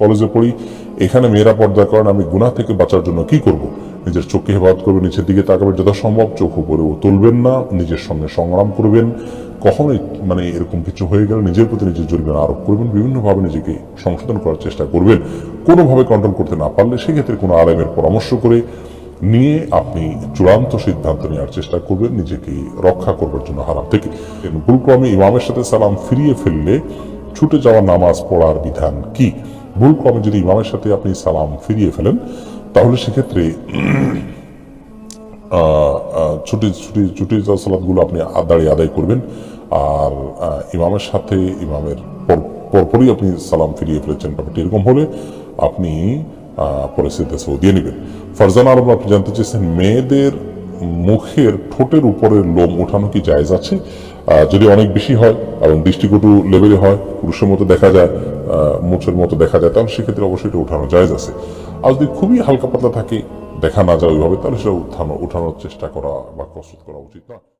কলেজে পড়ি, এখানে মেয়েরা পর্দা করেন, আমি গুনাহ থেকে বাঁচার জন্য কি করব? নিজের চোখকে হেফাজত করবেন নিচের দিকে তাকাবেন, যথাসম্ভব চোখ উপরেও তুলবেন না, নিজের সঙ্গে সংগ্রাম করবেন, কখনোই মানে এরকম কিছু হয়ে গেলে নিজের প্রতি নিজের জরিমানা আরোপ করবেন, বিভিন্নভাবে নিজেকে সংশোধন করার চেষ্টা করবেন। কোনোভাবে কন্ট্রোল করতে না পারলে সেক্ষেত্রে কোনো আলেমের পরামর্শ করে নিয়ে আপনি চূড়ান্ত সিদ্ধান্ত নেওয়ার চেষ্টা করবেন, নিজেকে রক্ষা করবার জন্য হারাম থেকে। ভুলক্রমে ইমামের সাথে সালাম ফিরিয়ে ফেললে ছুটে যাওয়া নামাজ পড়ার বিধান কি? ভুলক্রমে যদি ইমামের সাথে আপনি সালাম ফিরিয়ে ফেলেন তাহলে সেক্ষেত্রে ছুটি ছুটি ছুটি যাওয়া সালাদগুলো আপনি দাঁড়িয়ে আদায় করবেন। আর ইমামের সাথে ইমামের পরপরই আপনি সালাম ফিরিয়ে ফেলেছেন। ব্যাপারটি এরকম হলে আপনি আহ, পরে সিদ্ধা সৌ দিয়ে নেবেন। ফারজান আলম আপনি জানতে চেয়েছেন মেয়েদের মুখের ঠোঁটের উপরের লোম ওঠানো কি জায়েজ আছে? যদি অনেক বেশি হয় এবং দৃষ্টিকটু লেভেলে হয় পুরুষের মতো দেখা যায় মুছের মতো দেখা যায়, তাহলে সেক্ষেত্রে অবশ্যই এটা উঠানো যায় আছে। আর যদি খুবই হালকা পাতলা থাকে, দেখা না যায় ওইভাবে, তাহলে সেটা উঠানো উঠানোর চেষ্টা করা বা প্রস্তুত করা উচিত না।